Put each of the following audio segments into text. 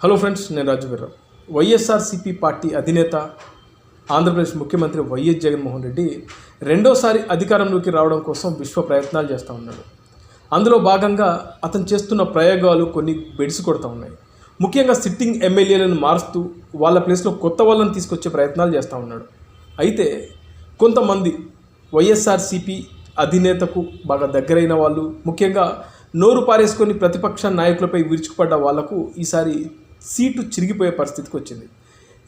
Hello friends నేను రాజు Veerrao. YSRCP party అధినేత ఆంధ్రప్రదేశ్ ముఖ్యమంత్రి వైఎస్ జగన్మోహన్ రెడ్డి రెండోసారి అధికారంలోకి రావడం కోసం విశ్వ ప్రయత్నాలు చేస్తూ ఉన్నాడు అందులో భాగంగా అతను చేస్తున్న ప్రయోగాలు కొన్ని బెడిసి కొడుతూ ఉన్నాయి. ముఖ్యంగా సిట్టింగ్ ఎమ్మెల్యేలను మారుస్తూ వాళ్ళ ప్లేస్లో కొత్త వాళ్ళని తీసుకొచ్చే ప్రయత్నాలు చేస్తూ ఉన్నాడు. అయితే కొంతమంది వైఎస్ఆర్సీపీ అధినేతకు బాగా దగ్గరైన వాళ్ళు ముఖ్యంగా నోరు పారేసుకొని ప్రతిపక్ష నాయకులపై విరుచుకుపడ్డ వాళ్ళకు ఈసారి సీటు చిరిగిపోయే పరిస్థితికి వచ్చింది.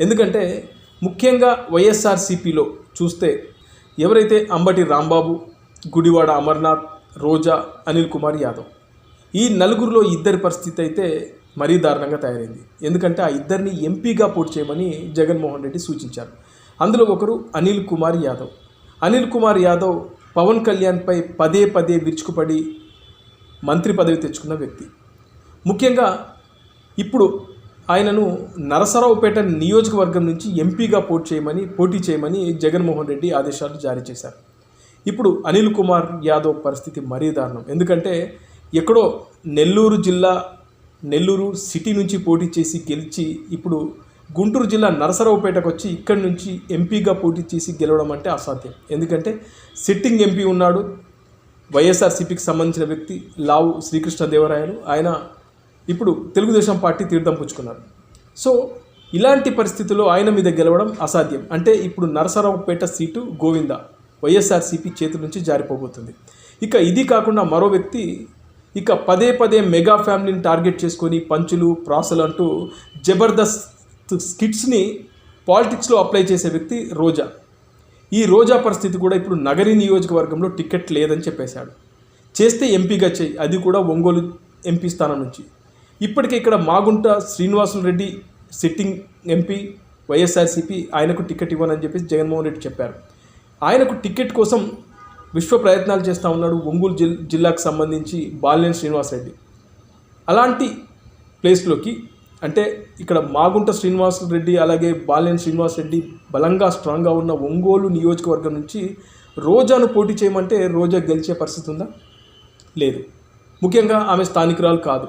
ఎందుకంటే ముఖ్యంగా వైఎస్ఆర్సీపీలో చూస్తే ఎవరైతే అంబటి రాంబాబు గుడివాడ అమర్నాథ్ రోజా అనిల్ కుమార్ యాదవ్ ఈ నలుగురిలో ఇద్దరి పరిస్థితి అయితే మరీ దారుణంగా తయారైంది. ఎందుకంటే ఆ ఇద్దరిని ఎంపీగా పోటీ చేయమని జగన్మోహన్ రెడ్డి సూచించారు. అందులో ఒకరు అనిల్ కుమార్ యాదవ్. అనిల్ కుమార్ యాదవ్ పవన్ కళ్యాణ్పై పదే పదే విరుచుకుపడి మంత్రి పదవి తెచ్చుకున్న వ్యక్తి. ముఖ్యంగా ఇప్పుడు ఆయనను నరసరావుపేట నియోజకవర్గం నుంచి ఎంపీగా పోటీ చేయమని పోటీ చేయమని జగన్మోహన్ రెడ్డి ఆదేశాలు జారీ చేశారు. ఇప్పుడు అనిల్ కుమార్ యాదవ్ పరిస్థితి మరీ దారుణం. ఎందుకంటే ఎక్కడో నెల్లూరు జిల్లా నెల్లూరు సిటీ నుంచి పోటీ చేసి గెలిచి ఇప్పుడు గుంటూరు జిల్లా నరసరావుపేటకు వచ్చి ఇక్కడి నుంచి ఎంపీగా పోటీ చేసి గెలవడం అంటే అసాధ్యం. ఎందుకంటే సిట్టింగ్ ఎంపీ ఉన్నాడు. వైఎస్ఆర్సీపీకి సంబంధించిన వ్యక్తి లావు శ్రీకృష్ణదేవరాయలు. ఆయన ఇప్పుడు తెలుగుదేశం పార్టీ తీర్థం పుచ్చుకున్నారు. సో ఇలాంటి పరిస్థితుల్లో ఆయన మీద గెలవడం అసాధ్యం. అంటే ఇప్పుడు నరసరావుపేట సీటు గోవింద వైఎస్ఆర్సీపీ చేతుల నుంచి జారిపోబోతుంది. ఇక ఇది కాకుండా మరో వ్యక్తి ఇక పదే పదే మెగా ఫ్యామిలీని టార్గెట్ చేసుకొని పంచులు ప్రాసలు అంటూ జబర్దస్త్ స్కిట్స్ని పాలిటిక్స్లో అప్లై చేసే వ్యక్తి రోజా. ఈ రోజా పరిస్థితి కూడా ఇప్పుడు నగరి నియోజకవర్గంలో టికెట్ లేదని చెప్పేశాడు. చేస్తే ఎంపీగా చేయి అది కూడా ఒంగోలు ఎంపీ స్థానం నుంచి. ఇప్పటికే ఇక్కడ మాగుంట శ్రీనివాసులు రెడ్డి సిట్టింగ్ ఎంపీ వైఎస్ఆర్సీపీ ఆయనకు టికెట్ ఇవ్వనని చెప్పేసి జగన్మోహన్ రెడ్డి చెప్పారు. ఆయనకు టికెట్ కోసం విశ్వ ప్రయత్నాలు చేస్తూ ఉన్నాడు ఒంగోలు జిల్ జిల్లాకు సంబంధించి బాలినేని శ్రీనివాసరెడ్డి అలాంటి ప్లేస్లోకి అంటే ఇక్కడ మాగుంట శ్రీనివాస్ రెడ్డి అలాగే బాలినేని శ్రీనివాస్ రెడ్డి బలంగా స్ట్రాంగ్గా ఉన్న ఒంగోలు నియోజకవర్గం నుంచి రోజాను పోటీ చేయమంటే రోజా గెలిచే పరిస్థితి ఉందా? లేదు. ముఖ్యంగా ఆమె స్థానికురాలు కాదు.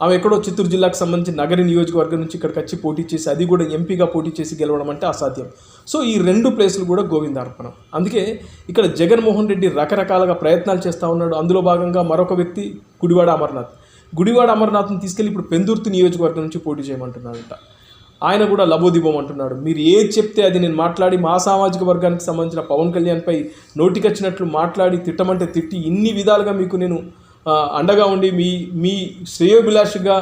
ఆమె ఎక్కడో చిత్తూరు జిల్లాకు సంబంధించి నగరి నియోజకవర్గం నుంచి ఇక్కడికి వచ్చి పోటీ చేసి అది కూడా ఎంపీగా పోటీ చేసి గెలవడం అంటే అసాధ్యం. సో ఈ రెండు ప్లేసులు కూడా గోవిందార్పణం. అందుకే ఇక్కడ జగన్మోహన్ రెడ్డి రకరకాలుగా ప్రయత్నాలు చేస్తూ ఉన్నాడు. అందులో భాగంగా మరొక వ్యక్తి గుడివాడ అమర్నాథ్. గుడివాడ అమర్నాథ్ని తీసుకెళ్ళి ఇప్పుడు పెందుర్తి నియోజకవర్గం నుంచి పోటీ చేయమంటున్నాడంట. ఆయన కూడా లబోదిబం అంటున్నాడు. మీరు ఏది చెప్తే అది నేను మాట్లాడి మా సామాజిక వర్గానికి సంబంధించిన పవన్ కళ్యాణ్పై నోటికొచ్చినట్లు మాట్లాడి తిట్టమంటే తిట్టి ఇన్ని విధాలుగా మీకు నేను అండగా ఉండి మీ మీ శ్రేయోభిలాషిగా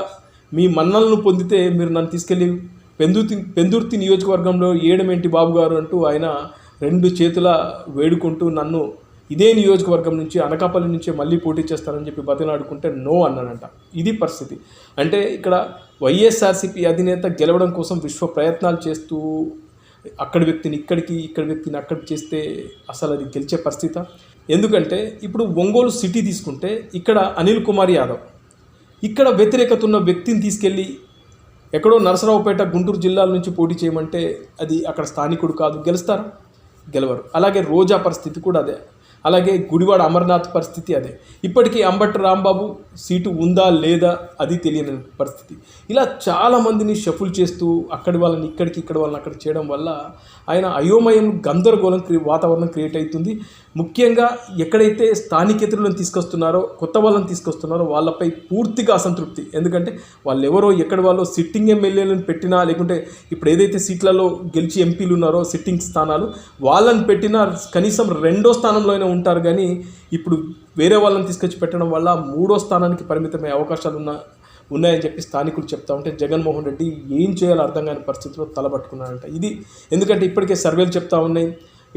మీ మన్నలను పొందితే మీరు నన్ను తీసుకెళ్ళి పెందుర్తి పెందుర్తి నియోజకవర్గంలో ఏడమేంటి బాబు గారు అంటూ ఆయన రెండు చేతుల వేడుకుంటూ నన్ను ఇదే నియోజకవర్గం నుంచి అనకాపల్లి నుంచే మళ్ళీ పోటీ చేస్తానని చెప్పి బతిలాడుకుంటే నో అన్నాడంట. ఇది పరిస్థితి. అంటే ఇక్కడ వైఎస్ఆర్సీపీ అధినేత గెలవడం కోసం విశ్వ ప్రయత్నాలు చేస్తూ అక్కడి వ్యక్తిని ఇక్కడికి ఇక్కడి వ్యక్తిని అక్కడికి చేస్తే అసలు అది గెలిచే పరిస్థితి? ఎందుకంటే ఇప్పుడు ఒంగోలు సిటీ తీసుకుంటే ఇక్కడ అనిల్ కుమార్ యాదవ్. ఇక్కడ వ్యతిరేకత ఉన్న వ్యక్తిని తీసుకెళ్ళి ఎక్కడో నరసరావుపేట గుంటూరు జిల్లాల నుంచి పోటీ చేయమంటే అది అక్కడ స్థానికుడు కాదు గెలుస్తారు గెలవరు. అలాగే రోజా పరిస్థితి కూడా అదే. అలాగే గుడివాడ అమర్నాథ్ పరిస్థితి అదే. ఇప్పటికీ అంబట్ రాంబాబు సీటు ఉందా లేదా అది తెలియని పరిస్థితి. ఇలా చాలామందిని షఫుల్ చేస్తూ అక్కడి వాళ్ళని ఇక్కడికి ఇక్కడ వాళ్ళని అక్కడ చేయడం వల్ల ఆయన అయోమయం గందరగోళం క్రి వాతావరణం క్రియేట్ అవుతుంది. ముఖ్యంగా ఎక్కడైతే స్థానికేతరులను తీసుకొస్తున్నారో కొత్త వాళ్ళని తీసుకొస్తున్నారో వాళ్ళపై పూర్తిగా అసంతృప్తి. ఎందుకంటే వాళ్ళు ఎవరో ఎక్కడ వాళ్ళు సిట్టింగ్ ఎమ్మెల్యేలను పెట్టినా లేకుంటే ఇప్పుడు ఏదైతే సీట్లలో గెలిచి ఎంపీలు ఉన్నారో సిట్టింగ్ స్థానాలు వాళ్ళని పెట్టినా కనీసం రెండో స్థానంలో అయినా ఉంటారు. కానీ ఇప్పుడు వేరే వాళ్ళని తీసుకొచ్చి పెట్టడం వల్ల మూడో స్థానానికి పరిమితమయ్యే అవకాశాలు ఉన్న ఉన్నాయని చెప్పి స్థానికులు చెప్తా ఉంటే జగన్మోహన్ రెడ్డి ఏం చేయాలో అర్థం కాని పరిస్థితిలో తలబట్టుకున్నారంట ఇది ఎందుకంటే ఇప్పటికే సర్వేలు చెప్తా ఉన్నాయి.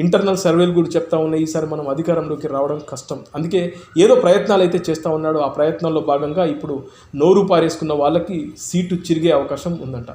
ఇంటర్నల్ సర్వేలు కూడా చెప్తా ఉన్నాయి. ఈసారి మనం అధికారంలోకి రావడం కష్టం. అందుకే ఏదో ప్రయత్నాలు అయితే చేస్తూ ఉన్నాడు. ఆ ప్రయత్నాల్లో భాగంగా ఇప్పుడు నోరు పారేసుకున్న వాళ్ళకి సీటు చిరిగే అవకాశం ఉందంట.